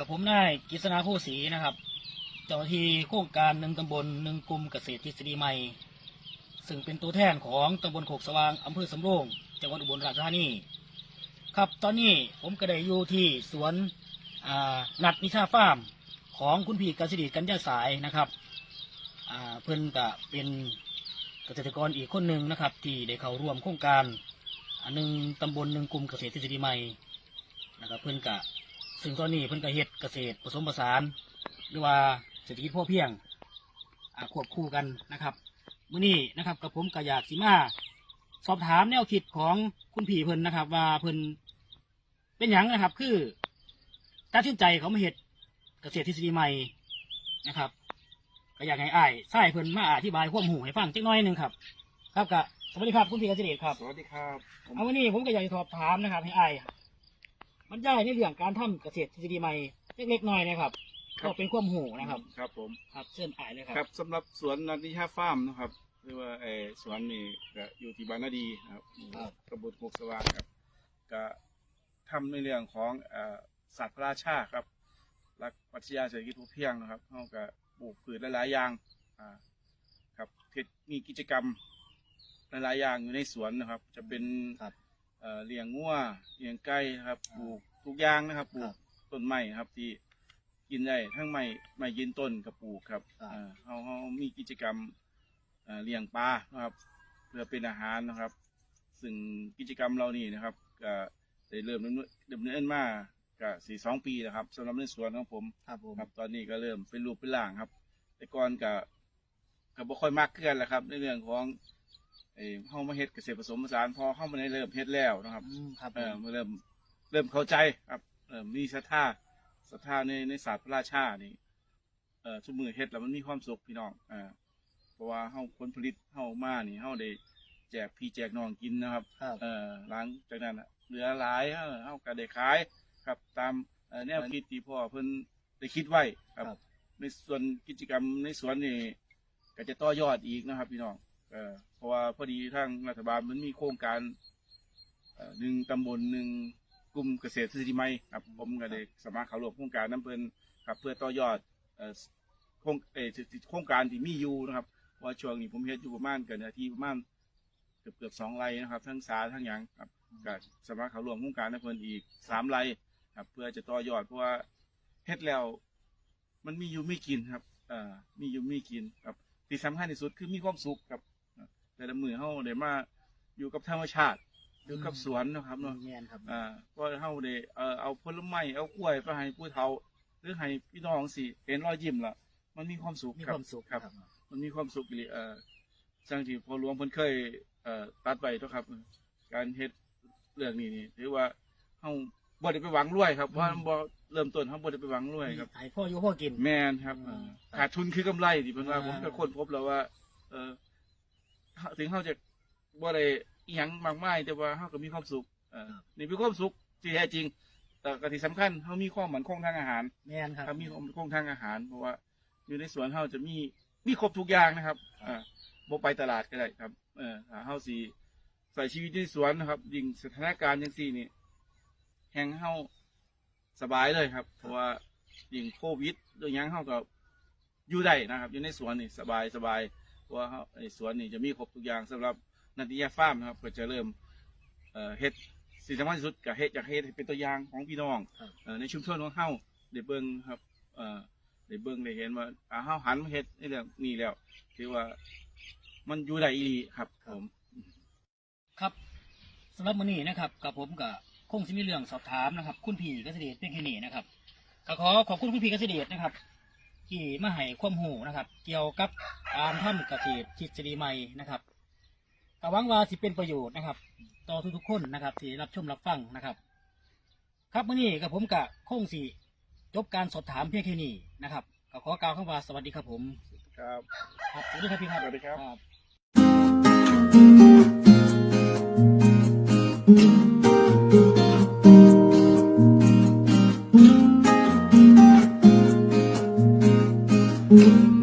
กับผมนายกฤษณาผู้ศรีนะครับ เจ้าหน้าที่โครงการหนึ่งตำบลหนึ่งกลุ่มเกษตรทฤษฎีใหม่ ซึ่งเป็นตัวแทนของตำบลโคกสว่างอำเภอสำโรงจังหวัดอุบลราชธานี ครับตอนนี้ผมก็ได้อยู่ที่สวนนัดนิชาฟาร์มของคุณพี่กสิริกัญญาสายนะครับเพิ่อนก็เป็นเกษตรกรอีกคนหนึ่งนะครับ ที่ได้เข้าร่วมโครงการหนึ่งตำบลหนึ่งกลุ่มเกษตรทฤษฎีใหม่นะครับเพิ่อนกะ ซึ่งตอนนี้เพิ่นก็เฮ็ดเกษตรผสมผสาน หรือว่าเศรษฐกิจพอเพียงอ่าควบคู่กันนะครับมื้อนี้นะครับกับผมก็อยากสิมาสอบถามแนวคิดของคุณพี่เพิ่นนะครับ ว่าเพิ่นเป็นหยังนะครับ คือตัดสินใจเขามาเฮ็ดเกษตรทฤษฎีใหม่นะครับก็อยากให้อ้ายใช่เพิ่นมาอธิบายความหูให้ฟังจักหน่อยหนึงครับ ครับก็สวัสดีครับคุณพี่เกษตรครับสวัสดีครับผมเอาวันนี้ผมก็อยากจะสอบถามนะครับ ให้อ้าย บรรยายในเรื่องการทำเกษตรทฤษฎีใหม่เล็กๆน้อยๆนะครับก็เป็นความหูนะครับครับผม ครับเชิญอ้ายเลยคครัรับ บสำหรับสวนนันทิชาฟาร์มนะครับหรือว่าไอ้สวนนี่ก็อยู่ที่บานนาดีนะครับครับตำบลโคกสว่างครับก็ทำในเรื่องของเอ่อสัตว์พระราชาครับรักปรัชญาเศรษฐกิจพอเพียงนะครับเขาก็ปลูกพืชหลายๆอย่างอ่าครับเฮ็ดมีกิจกรรมหลายๆอย่างอยู่ในสวนนะครับ จะเป็นครับ เอ่อเลี้ยงงัวเลี้ยงไก่นะครับปลูกทุกอย่างนะครับปลูครักบต้นไม้ครับที่กินได้ทั้งไม้ไม้ยืนต้นกับปลูกครับครับ เอ่อเขาเขามีกิจกรรมเอ่อเลี้ยงปลานะครับ เพื่อเป็นอาหารนะครับ ซึ่งกิจกรรมเรานี่นะครับก็ได้เริ่มดำเนินดำเนินมาก็สี่สองปีแล้วครับสำหรับในสวนของผม ครับผมครับตอนนี้ก็เริ่มเป็นรูปเป็นร่างครับ แต่ก่อนก็ก็บ่ค่อยมากเกินแหละครับ ในเรื่องของ เอ่อเฮามาเฮ็ดเกษตรผสมผสานพอเฮามาได้เริ่มเฮ็ดแล้วนะครับอืมครับผเออมมาเริ่มเริ่มเข้าใจครับเริ่มมีศรัทธาศรัทธาในในศาสตร์พระราชานี่เอ่อทุกมือเฮ็ดแล้วมันมีความสุขพี่น้องอ่าเพราะว่าเฮาผลผลิตเฮามานี่เฮาได้แจกพี่แจกน้องกินนะครับ ครับ เอ่อหลังจากนั้นน่ะเหลือหลายเออเฮาก็ได้ขายครับตามเอ่อแนวคิดที่พ่อเพิ่นได้คิดไว้ครับ ครับ ในส่วนกิจกรรมในสวนนี่ก็จะต่อยอดอีกนะครับ พี่น้องเอ่อ เพราะว่าพอดีทางรัฐบาลมันมีโครงการหนึ่งตำบลหนึ่งกลุ่มเกษตรทฤษฎีใหม่ครับผมก็ได้สมัครเข้าร่วมโครงการนั้นเพิ่นครับเพื่อต่อยอดโครงเอ่อโครงการที่มีอยู่นะครับว่าช่วงนี้ผมเฮ็ดอยู่ประมาณเกินาทีประมาณเกือบเกือบสองไร่นะครับ ทั้งสาทั้งหยังครับก็สมัครเข้าร่วมโครงการนั้นเพิ่นอีกสามไร่ครับ เพื่อจะต่อยอดเพราะว่าเฮ็ดแล้วมันมีอยู่ม่กินครับเอ่อมีอยู่ม่กินครับที่สำคัญที่สุดคือมีความสุขครับ แต่ละมือเฮาได้มาอยู่กับธรรมชาติอยู่กับสวนเนาะครับเนาะเมียนครับอ่าก็เฮาได้เอ่อเอาผลไม้เอากล้วยไปให้ผู้เฒ่าหรือให้พี่น้องสิเห็นรอยยิ้มล่ะ มันมีความสุขมีคครับวามสุขครับ มันมีความสุขอีหลีเอ่อจังที่พอหลวงเพิ่นเคยเอ่อตัดไว้เนาะครับ การเฮ็ดเรื่องนี้นี่ถือว่าเฮาบ่ได้ไปหวังรวยครับว่าบ่เริ่มต้นเฮาบ่ได้ไปหวังรวยครับให้พ่ออยู่พ่อกิน แมนครับอืมเอ่อขาดทุนคือกำไรที่เป็นว่าอ่า ผมก็ค้นพบแล้วว่าเออ ถึงเขาจะบ่ได้อิหยังมากมายแต่ว่าเขาก็มีความสุขเออนี่เป็นความสุขที่แท้จริง แต่ก็ที่สำคัญเขามีความหมั่นคงทางอาหารเมียนครับ เขามีความมั่นคงทางอาหาร เพราะว่า อยู่ในสวนเขาจะมีมีครบทุกอย่างนะครับอ่าบ่ไปตลาดก็ได้ครับ เออถ้าเขาสีใส่ชีวิตในสวนนะครับยิ่งสถานการณ์ยังสี่นี่แห่งเขาสบายเลยครับ เพราะว่ายิ่งโควิดหรือหยังเขาก็อยู่ได้นะครับ อยู่ในสวนนี่สบายสบายเพราะ ว่าเขาในสวนนี่จะมีครบทุกอย่างสำหรับนันทิยาฟาร์มนะครับก็จะเริ่มเอ่อเฮ็ดสิ่งสำคัญที่สุดกับเฮ็ดจากเฮ็ดให้เป็นตัวอย่างของพี่น้องครับเอ่อในชุมชนของเฮาได้เบิ่งครับเอ่อได้เบิ่งได้เห็นว่าอ่าเฮาหันมาเฮ็ดในเรื่องนี้แล้วถือว่ามันอยู่ได้อีหลีครับผม ครับสำหรับมื้อนี้นะครับกับผมกับคงสิมีเรื่องสอบถามนะครับ คุณพี่เกษตรเพียงแค่นี้นะครับก็ขอขอบคุณคุณพี่เกษตรนะครับ ที่มาให้ความรู้นะครับ เกี่ยวกับการทำเกษตรทฤษฎีใหม่นะครับก็หวังว่าสิเป็นประโยชน์นะครับ ต่อทุกๆคนนะครับที่รับชมรับฟังนะครับ ครับมื้อนี้กับผมกับคงสิจบการสอบถามเพียงแค่นี้นะครับก็ขอกล่าวคำว่าสวัสดีครับผม ครับ ครับสวัสดีครับพี่ครับ สวัสดีครับ ครับ Mm-hmm.